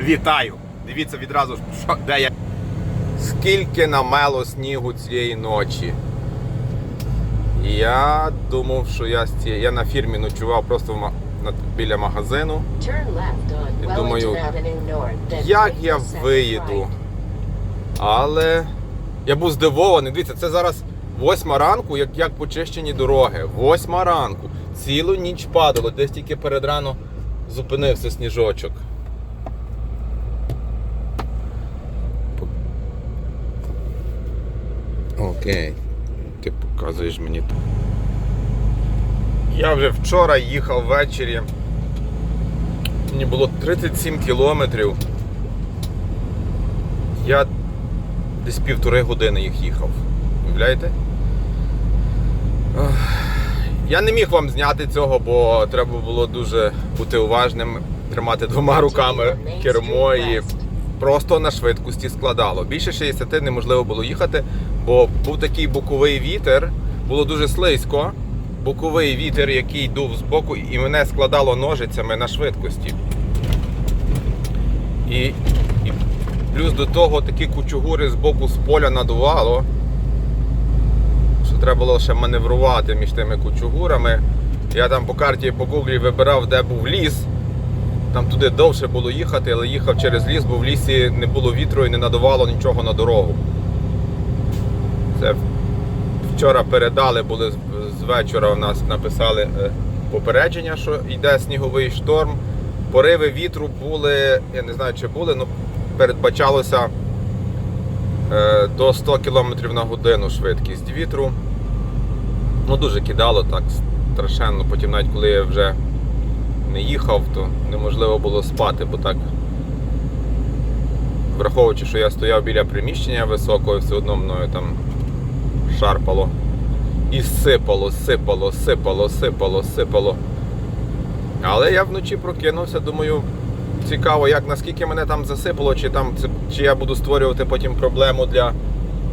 Вітаю! Дивіться відразу, що, де я. Скільки намело снігу цієї ночі. Я думав, що я з цієї. Я на фірмі ночував просто в біля магазину. Я думаю, Як я виїду? Але я був здивований. Дивіться, це зараз восьма ранку, як, як почищені дороги. Восьма ранку. Цілу ніч падало, десь тільки перед рано зупинився сніжочок. Окей. Ти показуєш мені. Я вже вчора їхав ввечері. Мені було 37 кілометрів. Я десь півтори години їх їхав. Уявляєте? Я не міг вам зняти цього, бо треба було дуже бути уважним, тримати двома руками кермо і просто на швидкості складало. Більше 60 неможливо було їхати, бо був такий боковий вітер, було дуже слизько. Боковий вітер, який дув з боку, і мене складало ножицями на швидкості. І, і плюс до того такі кучугури з боку з поля надувало. Що треба було ще маневрувати між тими кучугурами. Я там по карті по гуглі вибирав, де був ліс. Там туди довше було їхати, але їхав через ліс, бо в лісі не було вітру і не надувало нічого на дорогу. Це вчора передали, були з- вечора у нас написали е, попередження, що йде сніговий шторм. Пориви вітру були, я не знаю, чи були, але передбачалося е, до 100 км на годину швидкість вітру. Ну, дуже кидало так страшенно. Потім, навіть коли я вже не їхав, то неможливо було спати, бо так. Враховуючи, що я стояв біля приміщення високого, все одно мною там шарпало. І сипало, сипало, сипало, сипало, сипало. Але я вночі прокинувся, думаю, цікаво, як наскільки мене там засипало, чи там чи я буду створювати потім проблему для,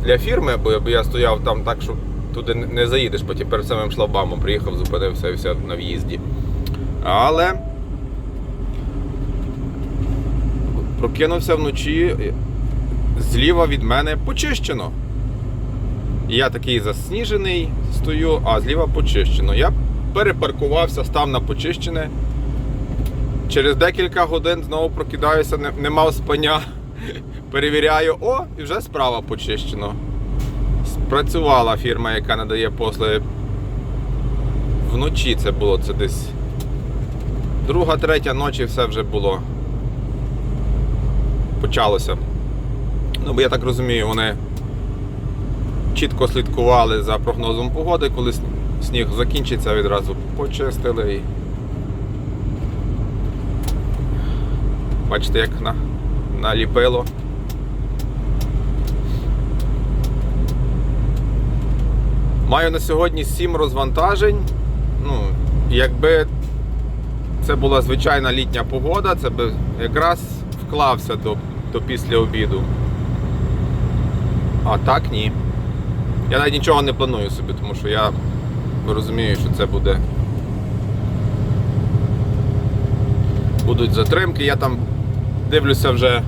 для фірми, бо, я стояв там так, що туди не- заїдеш, потім перед самим шлагбаумом приїхав, зупинився і все на в'їзді. Але прокинувся вночі, зліва від мене почищено. Я такий засніжений стою, а зліва почищено. Я перепаркувався, став на почищене. Через декілька годин знову прокидаюся, не, не мав спання. Перевіряю, о, і вже справа почищено. Спрацювала фірма, яка надає послуги. Вночі це було, це десь друга, третя ночі все вже було. Почалося. Ну, бо я так розумію, вони чітко слідкували за прогнозом погоди, коли сніг закінчиться, відразу почистили і. Бачите, як на, наліпило. Маю на сьогодні 7 розвантажень. Ну, якби це була звичайна літня погода, це би якраз вклався до, до після обіду. А так ні. Я навіть нічого не планую собі, тому що я розумію, що це буде. Будуть затримки. Я там дивлюся вже.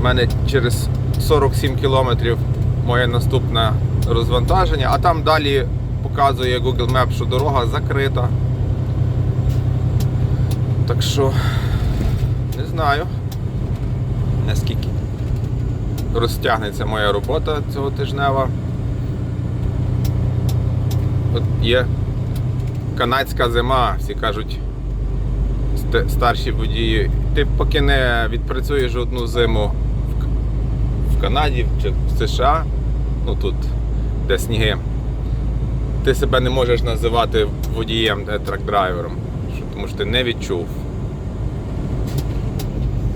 У мене через 47 кілометрів моє наступне розвантаження, а там далі показує Google Maps, що дорога закрита. Так що не знаю наскільки розтягнеться моя робота цього тижнева. От є канадська зима, всі кажуть, старші водії. Ти поки не відпрацюєш одну зиму в, Канаді чи в США, ну тут, де сніги, ти себе не можеш називати водієм, трак-драйвером, тому що ти не відчув.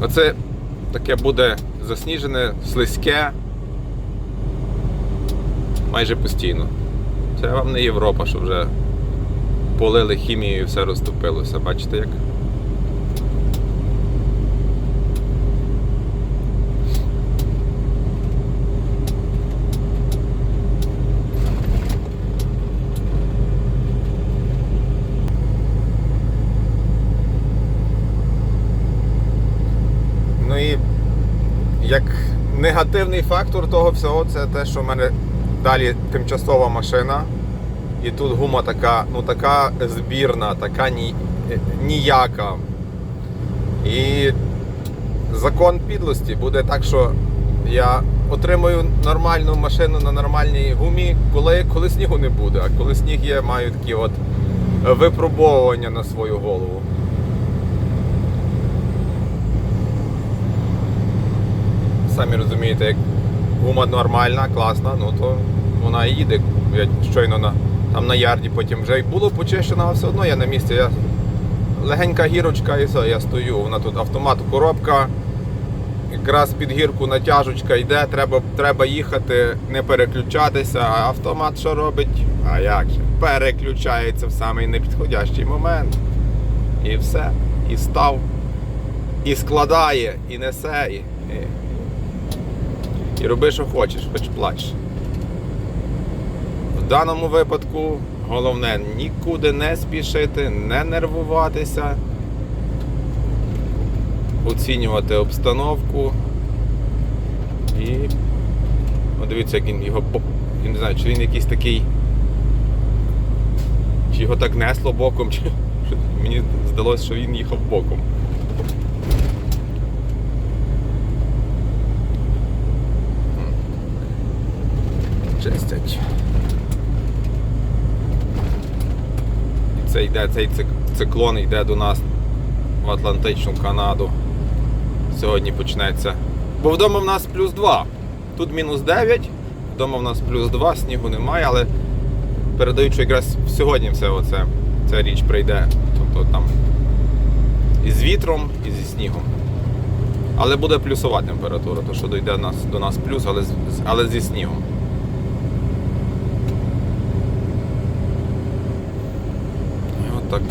Оце таке буде засніжене, слизьке. Майже постійно. Це вам не Європа, що вже полили хімію і все розтопилося. Бачите як? Як негативний фактор того всього, це те, що в мене далі тимчасова машина. І тут гума така, ну така збірна, така ні, ніяка. І закон підлості буде так, що я отримую нормальну машину на нормальній гумі, коли, коли снігу не буде. А коли сніг є, маю такі от випробовування на свою голову. Самі розумієте, як гума нормальна, класна, ну то вона і їде. Я щойно на, там на ярді потім вже й було почищено, а все одно я на місці. Я, легенька гірочка і все, я стою. Вона тут автомат, коробка. Якраз під гірку натяжечка йде, треба, треба їхати, не переключатися. А автомат що робить? А як же? Переключається в самий непідходящий момент. І все. І став. І складає, і несе, і, і, і роби, що хочеш, хоч плач. В даному випадку головне нікуди не спішити, не нервуватися, оцінювати обстановку. І О, дивіться, як він його я не знаю, чи він якийсь такий. Чи його так несло боком, чи мені здалося, що він їхав боком. Чистять. Це йде, цей циклон йде до нас в Атлантичну Канаду. Сьогодні почнеться. Бо вдома в нас плюс 2. Тут мінус 9, вдома в нас плюс 2, снігу немає, але передають, що якраз сьогодні все оце, ця річ прийде. Тобто там і з вітром, і зі снігом. Але буде плюсова температура, то що дійде до нас плюс, але, але зі снігом. І от так.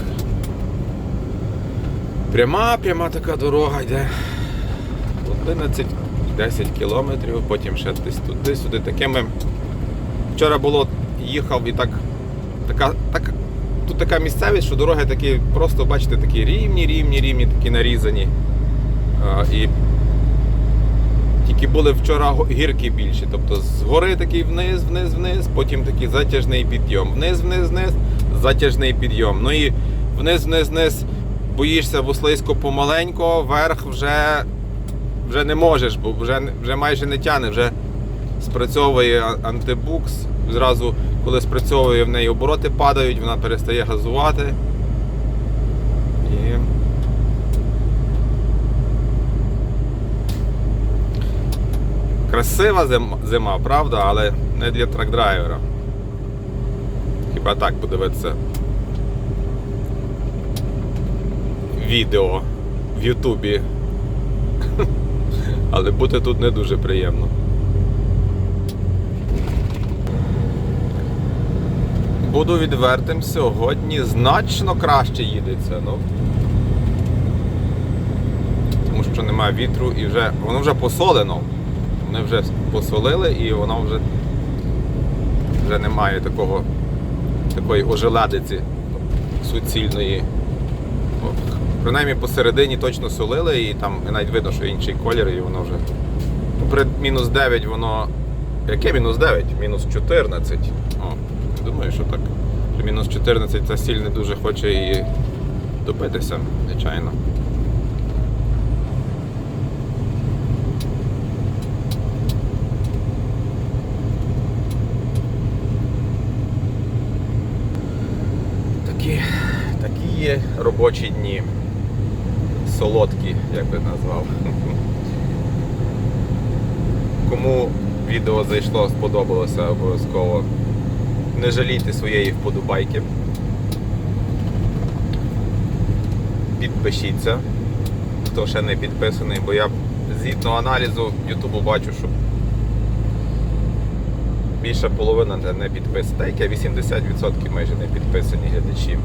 Пряма, пряма така дорога йде. 11-10 кілометрів, потім ще десь туди-сюди. Такими. Вчора було, їхав і так. Така, так, тут така місцевість, що дороги такі, просто бачите, такі рівні, рівні, рівні, такі нарізані. А, і тільки були вчора гірки більші. Тобто з гори такий вниз, вниз, вниз, потім такий затяжний підйом. Вниз, вниз, вниз, затяжний підйом. Ну і вниз, вниз, вниз боїшся вуслисько помаленько, вверх вже, вже не можеш, бо вже, вже майже не тяне, вже спрацьовує антибукс. Зразу, коли спрацьовує в неї обороти падають, вона перестає газувати. І Красива зим- зима, правда, але не для трак-драйвера. Хіба так подивитися відео в Ютубі. Але бути тут не дуже приємно. Буду відвертим, сьогодні значно краще їдеться. Ну. Тому що немає вітру і вже воно вже посолено. Вони вже посолили і воно вже, вже немає такого, такої ожеледиці суцільної. Принаймні посередині точно солили і там навіть видно, що інший колір, і воно вже. При мінус 9 воно. Яке мінус 9? Мінус 14. О, думаю, що так. При мінус 14 ця сіль не дуже хоче і добитися, звичайно. Такі, такі є робочі дні. Солодкі, як би назвав. Кому відео зайшло, сподобалося обов'язково. Не жалійте своєї вподобайки. Підпишіться, хто ще не підписаний, бо я згідно аналізу Ютубу бачу, що більша половина не- підписана. Та яке 80% майже не підписані глядачі.